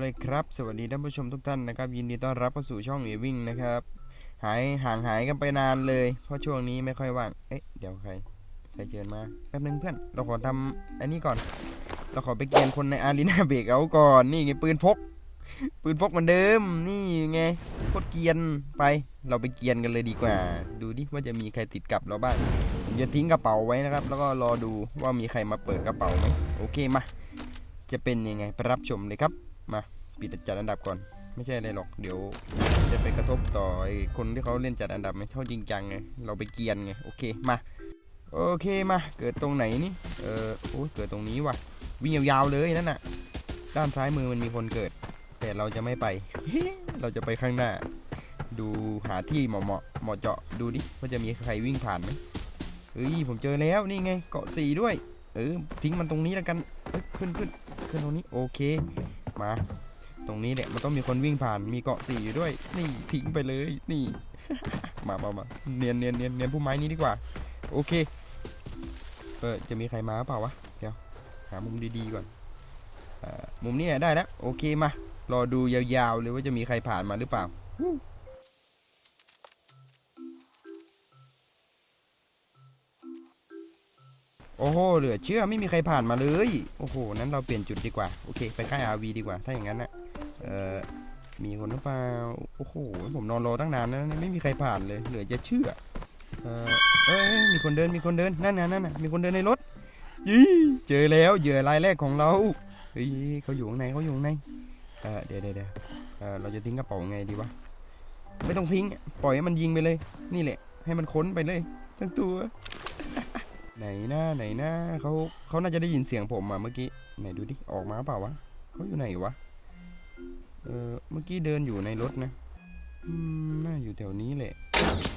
เลยครับ สวัสดีท่านผู้ชมทุกท่านนะครับ ยินดีต้อนรับเข้าสู่ช่องเอวิ่งนะครับ หายห่างหายกันไปนานเลย เพราะช่วงนี้ไม่ค่อยว่าง เอ๊ะเดี๋ยวใครใครเชิญมาแป๊บนึงเพื่อน เราขอทำอันนี้ก่อน เราขอไปเกียนคนในอารีนาเบรกเอาก่อน นี่ไงปืนพก ปืนพกเหมือนเดิม นี่ไงโคตรเกียนไป เราไปเกียนกันเลยดีกว่า ดูดิว่าจะมีใครติดกับเราบ้างผมจะทิ้งกระเป๋าไว้นะครับ แล้วก็รอดูว่ามีใครมาเปิดกระเป๋าไหมโอเคมาจะเป็นยังไงไปรับชมเลยครับ มาปิดจัดอันดับก่อน ไม่ใช่อะไรหรอกเดี๋ยวจะไปกระทบต่อไอ้คนที่เขาเล่นจัดอันดับไม่เท่าจริงจังไงเราไปเกียนไงโอเคมาโอเคมาเกิดตรงไหนนี่เออโอ้ยเกิดตรงนี้ว่ะวิ่งยาวๆเลยนั่นน่ะ ด้านซ้ายมือมันมีคนเกิด แต่เราจะไม่ไป เราจะไปข้างหน้า ดูหาที่เหมาะเหมาะเหมาะเจาะดูดิว่าจะมีใครวิ่งผ่านไหมเฮ้ยผมเจอแล้วนี่ไงเกาะสีด้วย เออทิ้งมันตรงนี้แล้วกันขึ้นขึ้นขึ้นตรงนี้โอเค มา ตรงนี้แหละมันต้องมีคนวิ่งผ่านมีเกาะสี่อยู่ด้วย นี่ทิ้งไปเลยนี่ มามามาเนียนเนียนเนียนเนียนผู้ไม้นี้ดีกว่า โอเคเออจะมีใครมาเปล่าวะเดี๋ยวหามุมดีๆก่อนอมุมนี้เนี่ยได้แล้วโอเคมารอดูยาวๆเลยว่าจะมีใครผ่านมาหรือเปล่า โอ้โห เหลือเชื่อไม่มีใครผ่านมาเลย โอ้โห นั้นเราเปลี่ยนจุดดีกว่า โอเค ไปค่าย RV ดีกว่า ถ้าอย่างนั้นนะเอ่อมีคนหรือเปล่า โอ้โห ผมนอนรอตั้งนานแล้วนะไม่มีใครผ่านเลย เหลือจะเชื่อ เออเอ้ยมีคนเดิน มีคนเดิน นั่นน่ะนั่นน่ะมีคนเดินในรถยี่เจอแล้ว เหยื่อรายแรกของเราเฮ้ยเขาอยู่ข้างในเขาอยู่ข้างใน เออเดี๋ยวเดี๋ยวเดี๋ยวเออเราจะทิ้งกระเป๋าไงดีวะ ไม่ต้องทิ้ง ปล่อยให้มันยิงไปเลย นี่แหละ ให้มันค้นไปเลย ทั้งตัว ไหนหน้าไหนหน้าเขาเขาน่าจะได้ยินเสียงผมอะเมื่อกี้ไหนดูดิออกมาเปล่าวะเขาอยู่ไหนวะเออเมื่อกี้เดินอยู่ในรถนะอืมน่าอยู่แถวนี้แหละ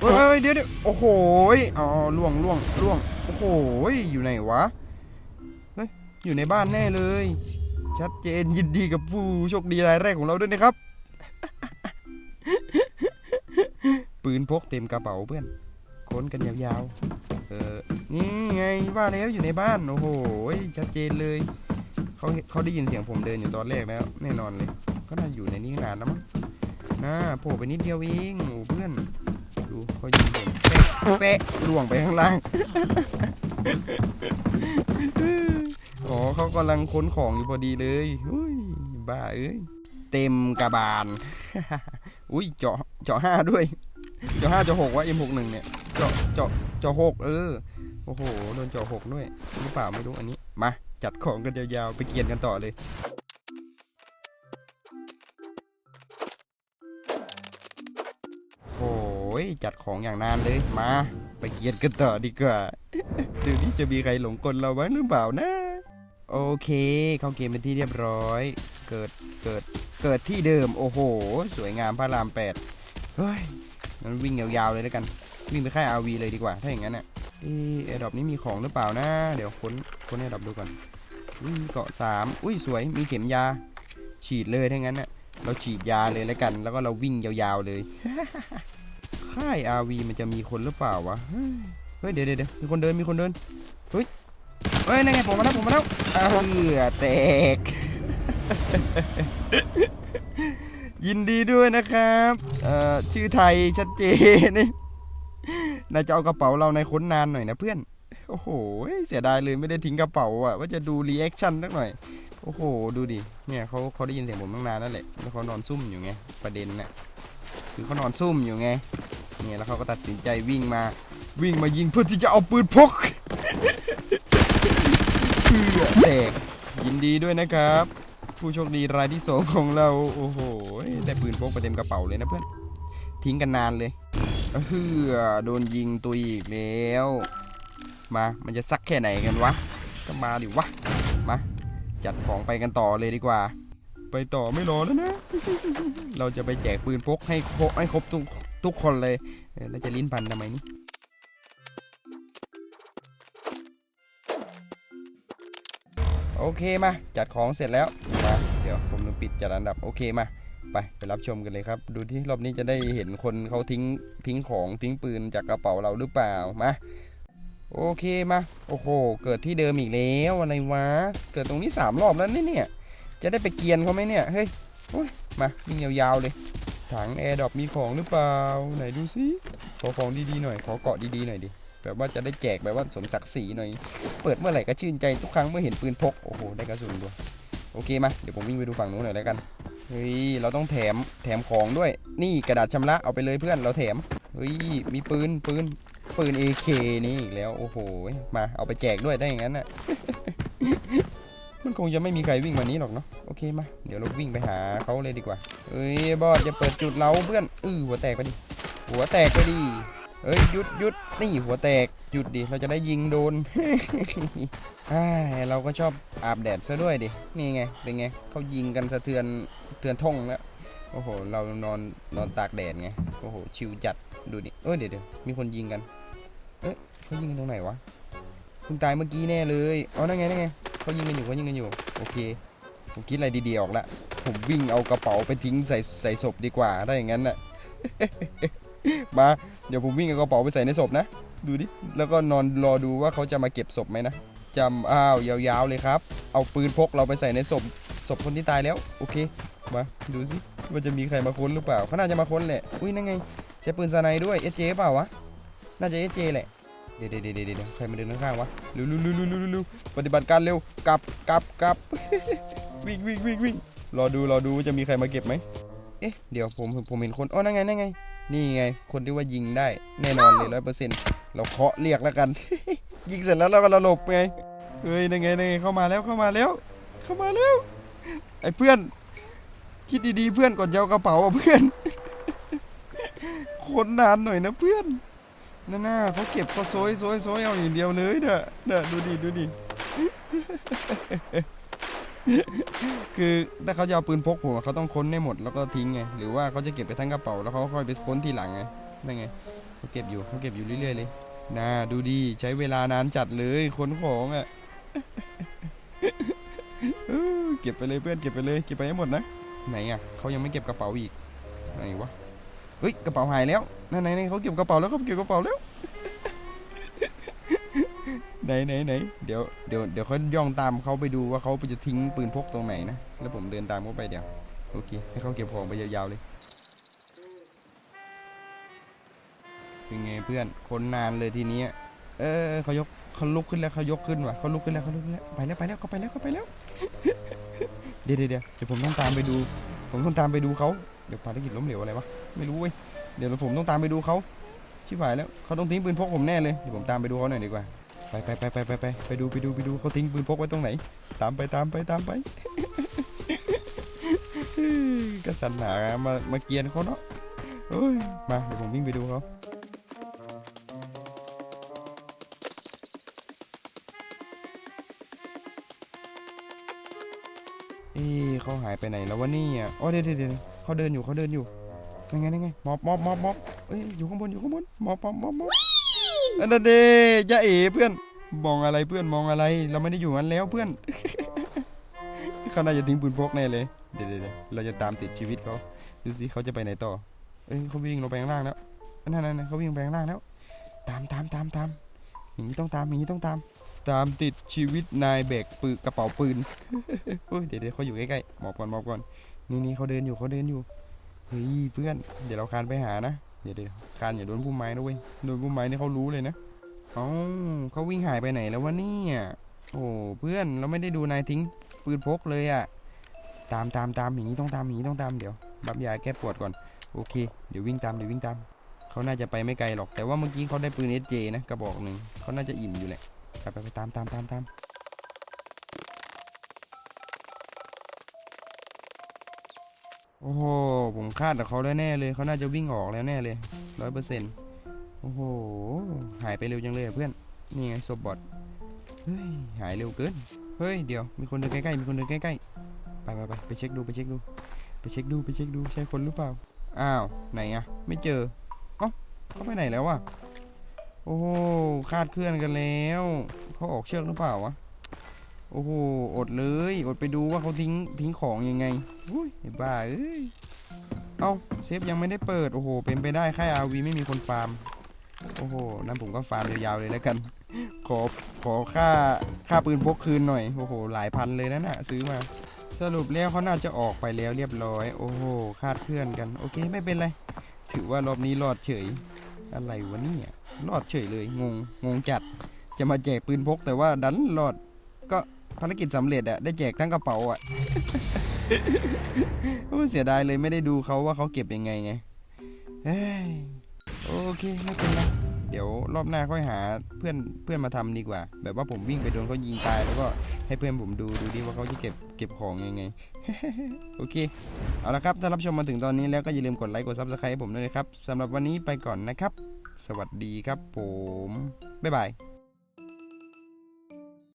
เฮ้ยเดี๋ยวเดี๋ยวโอ้โหอ๋อล่วงล่วงล่วงโอ้โหอยู่ไหนวะเฮ้ยอยู่ในบ้านแน่เลย ชัดเจนยินดีกับผู้โชคดีรายแรกของเราด้วยนะครับ ปืนพกเต็มกระเป๋าเพื่อนค้นกันยาวๆ เออนี่ไงว่าแล้วอยู่ในบ้านโอ้โหชัดเจนเลยเขาเขาได้ยินเสียงผมเดินอยู่ตอนแรกแล้วแน่นอนเลย ก็น่าอยู่ในนี้นานแล้วมั้งน่าโผล่ไปนิดเดียวเองโอ้เพื่อนดูเขายิงผมเป๊ะเป๊ะล่วงไปข้างล่างอ๋อเขากำลังค้นของอยู่พอดีเลยอุ้ยบ้าเอ้ยเต็มกระบาล อุ้ยเจาะเจาะห้าด้วย เจาะห้าเจาะหกวะ M61 เนี่ย เจาะเจาะเจาะหกเออโอ้โหโดนเจาะหกด้วยหรือเปล่าไม่รู้อันนี้มาจัดของกันยาวๆไปเกียนกันต่อเลยโอ้ยจัดของอย่างนานเลยมา ไปเกียนกันต่อดีกว่าเดี๋ยวนี้จะมีใครหลงกลเราบ้างหรือเปล่านะโอเค เข้าเกมเป็นที่เรียบร้อย เกิดเกิดเกิดที่เดิม โอ้โห สวยงามพระรามแปดเฮ้ยงั้นวิ่งยาวๆเลยแล้วกัน วิ่งไปค่ายอาวีเลยดีกว่า ถ้าอย่างนั้นอะเอแอร์ดรอปนี้มีของหรือเปล่านะ เดี๋ยวค้นค้นแอร์ดรอปดูก่อนอุ้ยเกาะสามอุ้ยสวยมีเข็มยา ฉีดเลยถ้างั้นน่ะเราฉีดยาเลยแล้วกัน แล้วก็เราวิ่งยาวๆเลย ค่าย RV มันจะมีคนหรือเปล่าวะเฮ้ยเดี๋ยวเดี๋ยวเดี๋ยวมีคนเดินมีคนเดินเฮ้ยเฮ้ยนั่นไงผมมาแล้วผมมาแล้วเออแตก ยินดีด้วยนะครับ เอ่อชื่อไทยชัดเจน นี่าจะเอากระเป๋าเราในค้นนานหน่อยนะเพื่อน โอ้โห เสียดายเลยไม่ได้ทิ้งกระเป๋าอะว่าจะดูรีแอคชั่นสักหน่อย โอ้โห ดูดิ เนี่ยเขาเขาได้ยินเสียงผมตั้งนานแล้วแหละแล้วเขานอนซุ่มอยู่ไง ประเด็นน่ะ คือเขานอนซุ่มอยู่ไง เนี่ยแล้วเขาก็ตัดสินใจวิ่งมา วิ่งมายิงเพื่อที่จะเอาปืนพกเพื่อแตกยินดีด้วยนะครับ ผู้โชคดีรายที่สองของเรา โอ้โหได้ปืนพกไปเต็มกระเป๋าเลยนะเพื่อน ทิ้งกันนานเลย เฮือโดนยิงตัวอีกแล้ว มา มันจะซักแค่ไหนกันวะ ก็มาดิวะ มา จัดของไปกันต่อเลยดีกว่า ไปต่อไม่รอแล้วนะ เราจะไปแจกปืนพกให้ครบให้ครบทุกทุกคนเลยเออแล้วจะลิ้นพันทำไมนี่โอเคมา จัดของเสร็จแล้วมาเดี๋ยวผมลืมปิดจัดอันดับ โอเคมา ไปไปรับชมกันเลยครับ ดูที่รอบนี้จะได้เห็นคนเขาทิ้งทิ้งของทิ้งปืนจากกระเป๋าเราหรือเปล่ามาโอเคมาโอ้โห เกิดที่เดิมอีกแล้วอะไรวะเกิดตรงนี้สามรอบแล้วเนี่ยเนี่ยจะได้ไปเกียนเขาไหมเนี่ยเฮ้ยโอ้ยมาวิ่งยาวๆเลย ถังแอร์ดรอปมีของหรือเปล่า ไหนดูซิขอของดีๆหน่อยขอเกาะดีๆหน่อยดิแบบว่าจะได้แจกแบบว่าสมศักดิ์ศรีหน่อย เปิดเมื่อไหร่ก็ชื่นใจทุกครั้งเมื่อเห็นปืนพกโอ้โหได้กระสุนด้วยโอเคมาเดี๋ยวผมวิ่งไปดูฝั่งนู้นหน่อยแล้วกัน เฮ้ย เราต้องแถมแถมของด้วย นี่กระดาษชำระเอาไปเลยเพื่อนเราแถม เฮ้ย มีปืนปืนปืน AK นี่อีกแล้ว โอ้โห มาเอาไปแจกด้วยได้อย่างนั้นน่ะ มันคงจะไม่มีใครวิ่งมานี้หรอกเนาะ โอเคมา เดี๋ยวเราวิ่งไปหาเขาเลยดีกว่าเฮ้ย บอสจะเปิดจุดเราเพื่อน อือหัวแตกไปดิ หัวแตกไปดิ เฮ้ยหยุดหยุดนี่หัวแตกหยุดดิเราจะได้ยิงโดนอ้ยเราก็ชอบอาบแดดซะด้วยดินี่ไงเป็นไงเขายิงกันสะเทือนเทือนท่งแล้วโอ้โหเรานอนนอนตากแดดไงโอ้โหชิวจัดดูดิเออเดี๋ยวเดี๋ยวมีคนยิงกัน เอ๊ะเขายิงกันตรงไหนวะเพิ่งตายเมื่อกี้แน่เลยอ๋อนั่นไงนั่นไงเขายิงกันอยู่เขายิงกันอยู่โอเคผมคิดอะไรดีๆออกละผมวิ่งเอากระเป๋าไปทิ้งใส่ใส่ศพดีกว่าถ้าอย่างนั้นน่ะ มา เดี๋ยวผมวิ่งเอากระเป๋าไปใส่ในศพนะ ดูดิ แล้วก็นอนรอดูว่าเขาจะมาเก็บศพไหมนะจำอ้าวยาวๆเลยครับ เอาปืนพกเราไปใส่ในศพศพคนที่ตายแล้ว โอเค มาดูสิว่าจะมีใครมาค้นหรือเปล่าเขาน่าจะมาค้นแหละ อุ้ยนั่นไง ใช้ปืนสไนด์ด้วยเอเจเปล่าวะ น่าจะเอเจแหละ เดี๋ยวเดี๋ยวเดี๋ยวเดี๋ยวใครมาเดินข้างๆวะเร็วเร็วเร็วเร็วเร็วเร็วปฏิบัติการเร็ว กลับกลับกลับวิ่งวิ่งวิ่งวิ่งรอดูรอดูว่าจะมีใครมาเก็บไหมเอ๊ะ เดี๋ยวผมผมเห็นคน อ๋อ นั่นไง นั่นไง นี่ไง คนที่ว่ายิงได้แน่นอนเลยร้อยเปอร์เซ็นต์เราเคาะเรียกแล้วกัน ยิงเสร็จแล้วเราก็ระหลบไงเฮ้ยนั่นไงนั่นไงเข้ามาแล้วเข้ามาแล้ว เข้ามาแล้ว ไอ้เพื่อน คิดดีๆเพื่อนก่อนจะเอากระเป๋าอะเพื่อนคนนานหน่อยนะเพื่อนนั่นน่ะเขาเก็บเขาโซยโซยโซยเอาอย่างเดียวเลยเด้อเด้อดูดิดูดิ คือถ้าเขาจะเอาปืนพกผมเขาต้องค้นให้หมดแล้วก็ทิ้งไงหรือว่าเขาจะเก็บไปทั้งกระเป๋าแล้วเขาค่อยไปค้นทีหลังไงนั่นไงเขาเก็บอยู่เขาเก็บอยู่เรื่อยๆเลยน่าดูดิใช้เวลานานจัดเลยค้นของอะเก็บไปเลยเพื่อนเก็บไปเลยเก็บไปให้หมดนะไหนอะเขายังไม่เก็บกระเป๋าอีกไหนวะเฮ้ยกระเป๋าหายแล้วนั่นไหนไหนเขาเก็บกระเป๋าแล้วเขาเก็บกระเป๋าแล้ว ไหนไหนไหนเดี๋ยวเดี๋ยวเดี๋ยวเขาย่องตามเขาไปดูว่าเขาไปจะทิ้งปืนพกตรงไหนนะ แล้วผมเดินตามเขาไปเดี๋ยว โอเค ให้เขาเก็บของไปยาวๆเลย เป็นไงเพื่อน คนนานเลยทีนี้ เออเขายกเขาลุกขึ้นแล้วเขายกขึ้นว่ะเขาลุกขึ้นแล้วเขาลุกขึ้นแล้วไปแล้วไปแล้วเขาไปแล้วเขาไปแล้ว เดี๋ยวเดี๋ยวเดี๋ยวเดี๋ยวผมต้องตามไปดู ผมต้องตามไปดูเขาเดี๋ยวภารกิจล้มเหลวอะไรวะ ไม่รู้เว้ย เดี๋ยวผมต้องตามไปดูเขาชิบหายแล้วเขาต้องทิ้งปืนพกผมแน่เลย เดี๋ยวผมตามไปดูเขาหน่อยดีกว่า ไปไปไปไปไปไปไปดูไปดูไปดูเขาทิ้งปืนพกไว้ตรงไหน ตามไปตามไปตามไปกระสันหามามาเกียนเขาเนาะเอ้ยมาเดี๋ยวผมวิ่งไปดูเขาเอ้เขาหายไปไหนแล้ววะนี่ยอ๋อเดี๋ยวเดี๋ยวเดี๋ยวเขาเดินอยู่เขาเดินอยู่ยังไงยังไงมอบมอบมอบมอบเอ้ยอยู่ข้างบนอยู่ข้างบนมอบมอบมอบมอบอันนั้นเด้ย่าเอ๋เพื่อน มองอะไรเพื่อนมองอะไร เราไม่ได้อยู่งั้นแล้วเพื่อน เขาน่าจะทิ้งปืนพกแน่เลย เดี๋ยวเดเราจะตามติดชีวิตเขาดูสิเขาจะไปไหนต่อ เอ้ยเขาวิ่งลงไปข้างล่างแล้วนั่นนั่นนั่นเขาวิ่งไปข้างล่างแล้ว ตามตามตามตามอย่างนี้ต้องตามอย่างนี้ต้องตาม ตามติดชีวิตนายแบกปืนกระเป๋าปืนเฮ้ยเดี๋ยวเดี๋ยวเขาอยู่ใกล้ๆหมอบก่อนหมอบก่อน นี่นี่เขาเดินอยู่เขาเดินอยู่เฮ้ยเพื่อน เดี๋ยวเราคานไปหานะ เดี๋ยวเดี๋ยวคานอย่าโดนพุ่มไม้นะเว้ย โดนพุ่มไม้นี่เขารู้เลยนะ เอ้าเขาวิ่งหายไปไหนแล้ววะเนี่ยโอ้เพื่อนเราไม่ได้ดูนายทิ้งปืนพกเลยอะตามตามตามอย่างนี้ต้องตามอย่างนี้ต้องตามเดี๋ยวบับยาแก้ปวดก่อนโอเค เดี๋ยววิ่งตามเดี๋ยววิ่งตามเขาน่าจะไปไม่ไกลหรอกแต่ว่าเมื่อกี้เขาได้ปืนเอสเจนะกระบอกหนึ่งเขาน่าจะอิ่มอยู่แหละไปไปไปตามตามตามตามโอ้โหผมคาดกับเขาแล้วแน่เลยเขาน่าจะวิ่งออกแล้วแน่เลยร้อยเปอร์เซ็นต์ โอ้โห หายไปเร็วจังเลยเพื่อน นี่ไงศพบอดเฮ้ย หายเร็วเกิน เฮ้ย เดี๋ยว มีคนเดินใกล้ๆ มีคนเดินใกล้ๆ ไปไปไปไปเช็คดู ไปเช็คดู ไปเช็คดู ไปเช็คดู ใช่คนหรือเปล่า อ้าว ไหนอะไม่เจอ เอ้าเขาไปไหนแล้ววะ โอ้โห คาดเคลื่อนกันแล้ว เขาออกเชือกหรือเปล่าวะ โอ้โห อดเลย อดไปดูว่าเขาทิ้ง ทิ้งของยังไง อุ้ยบ้าเอ้ย เอ้า เซฟยังไม่ได้เปิด โอ้โห เป็นไปได้ค่ายอาวีไม่มีคนฟาร์ม โอ้โห นั่นผมก็ฟาร์มยาวๆเลยแล้วกัน ขอ ขอค่า ค่าปืนพกคืนหน่อย โอ้โห หลายพันเลยนะน่ะ ซื้อมา สรุปแล้วเขาน่าจะออกไปแล้วเรียบร้อย โอ้โห คาดเคลื่อนกัน โอเค ไม่เป็นไร ถือว่ารอบนี้รอดเฉย อะไรวะเนี่ย รอดเฉยเลย งง งงจัด จะมาแจกปืนพกแต่ว่าดันรอด ก็ภารกิจสำเร็จอะได้แจกทั้งกระเป๋าอะโอ้เสียดายเลยไม่ได้ดูเขาว่าเขาเก็บยังไงไงเฮ้ย โอเคไม่เป็นไรเดี๋ยวรอบหน้าค่อยหาเพื่อนเพื่อนมาทำดีกว่า แบบว่าผมวิ่งไปโดนเขายิงตายแล้วก็ให้เพื่อนผมดูดูดิว่าเขาจะเก็บเก็บของยังไง โอเค เอาละครับถ้ารับชมมาถึงตอนนี้แล้วก็อย่าลืมกดไลค์กดซับสไครต์ให้ผมด้วยนะครับสำหรับวันนี้ไปก่อนนะครับ สวัสดีครับผม บ๊ายบาย